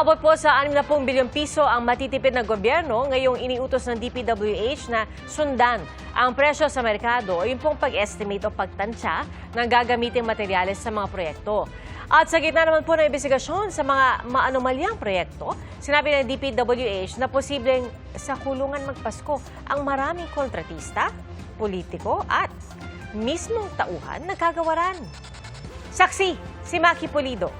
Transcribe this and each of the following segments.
Aabot po sa 60 bilyong piso ang matitipid ng gobyerno ngayong iniutos ng DPWH na sundan ang presyo sa merkado o yung pag-estimate o pagtansya ng gagamiting materyales sa mga proyekto. At sa gitna naman po ng investigasyon sa mga maanomalyang proyekto, sinabi ng DPWH na posibleng sa kulungan magpasko ang maraming kontratista, politiko at mismong tauhan na kagawaran. Saksi, si Maki Pulido.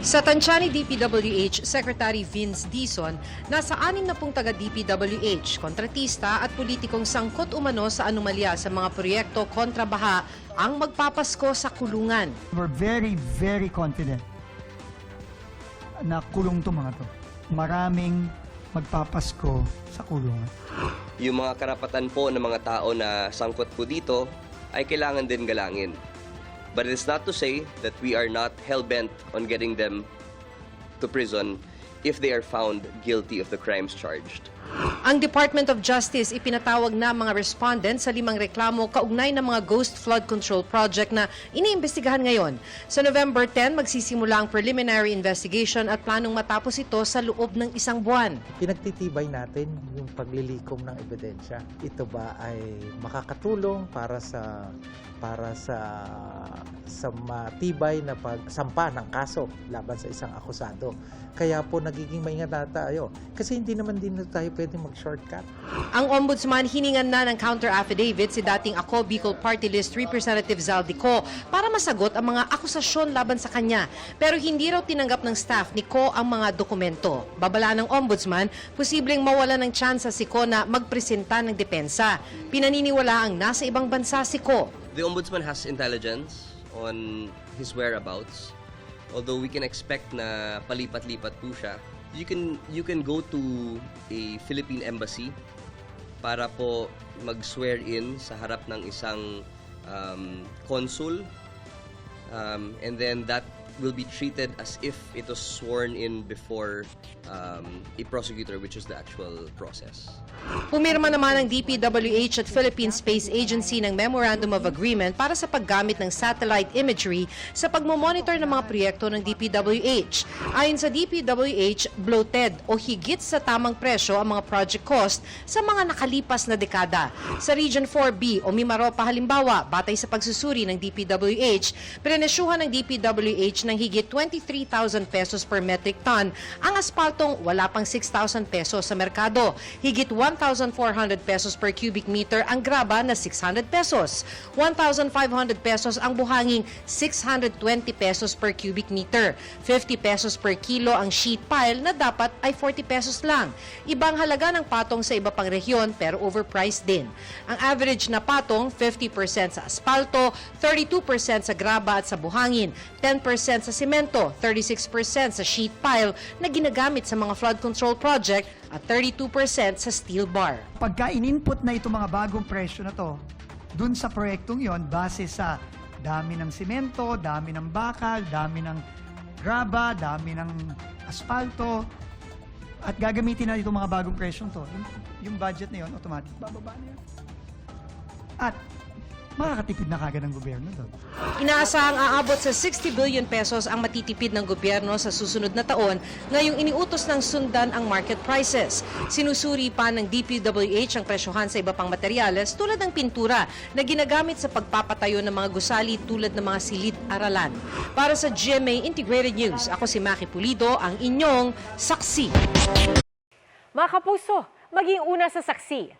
Sa tansya ni DPWH Secretary Vince Dizon, nasa anim na pong taga DPWH, kontratista at politikong sangkot umano sa anomalya sa mga proyekto kontra baha ang magpapasko sa kulungan. We're very, very confident na kulong to mga to. Maraming magpapasko sa kulungan. Yung mga karapatan po ng mga tao na sangkot po dito ay kailangan din galangin. But it is not to say that we are not hell-bent on getting them to prison if they are found guilty of the crimes charged. Ang Department of Justice ipinatawag na mga respondent sa limang reklamo kaugnay ng mga Ghost Flood Control Project na iniimbestigahan ngayon. Sa November 10, magsisimula ang preliminary investigation at planong matapos ito sa loob ng isang buwan. pinagtitibay natin yung paglilikom ng ebidensya. Ito ba ay makakatulong para sa para sa sa matibay na pagsampa ng kaso laban sa isang akusado. Kaya po nagiging maingat na tayo. Kasi hindi naman din tayo pwede mag-shortcut. Ang ombudsman hiningan na ng counter affidavit si dating Ako Bicol Party List Representative Zaldico para masagot ang mga akusasyon laban sa kanya. Pero hindi raw tinanggap ng staff ni Ko ang mga dokumento. Babala ng ombudsman, posibleng mawala ng tsansa si Ko na magpresenta ng depensa. Pinaniniwala ang nasa ibang bansa si Ko. The Ombudsman has intelligence on his whereabouts. Although we can expect na palipat-lipat po siya, you can you can go to a Philippine embassy para po mag-swear in sa harap ng isang um, consul um, and then that will be treated as if it was sworn in before um, a prosecutor which is the actual process. Pumirma naman ang DPWH at Philippine Space Agency ng Memorandum of Agreement para sa paggamit ng satellite imagery sa pagmomonitor ng mga proyekto ng DPWH. Ayon sa DPWH, bloated o higit sa tamang presyo ang mga project cost sa mga nakalipas na dekada. Sa Region 4B o Mimaropa halimbawa, batay sa pagsusuri ng DPWH, prenesyuhan ng DPWH ng higit 23,000 pesos per metric ton ang aspaltong wala pang 6,000 pesos sa merkado. Higit 1,400 pesos per cubic meter ang graba na 600 pesos. 1,500 pesos ang buhanging 620 pesos per cubic meter. 50 pesos per kilo ang sheet pile na dapat ay 40 pesos lang. Ibang halaga ng patong sa iba pang rehiyon pero overpriced din. Ang average na patong 50% sa asfalto, 32% sa graba at sa buhangin, 10% sa simento, 36% sa sheet pile na ginagamit sa mga flood control project at 32% sa steel bar. Pagka in-input na itong mga bagong presyo na to, dun sa proyektong yon base sa dami ng simento, dami ng bakal, dami ng graba, dami ng asfalto, at gagamitin na itong mga bagong presyong to, yung, yung budget na yon automatic, bababa na yun. At makakatipid na kagad ng gobyerno doon. Inaasahang aabot sa 60 billion pesos ang matitipid ng gobyerno sa susunod na taon ngayong iniutos ng sundan ang market prices. Sinusuri pa ng DPWH ang presyohan sa iba pang materyales tulad ng pintura na ginagamit sa pagpapatayo ng mga gusali tulad ng mga silid-aralan. Para sa GMA Integrated News, ako si Maki Pulido, ang inyong saksi. Mga kapuso, maging una sa saksi.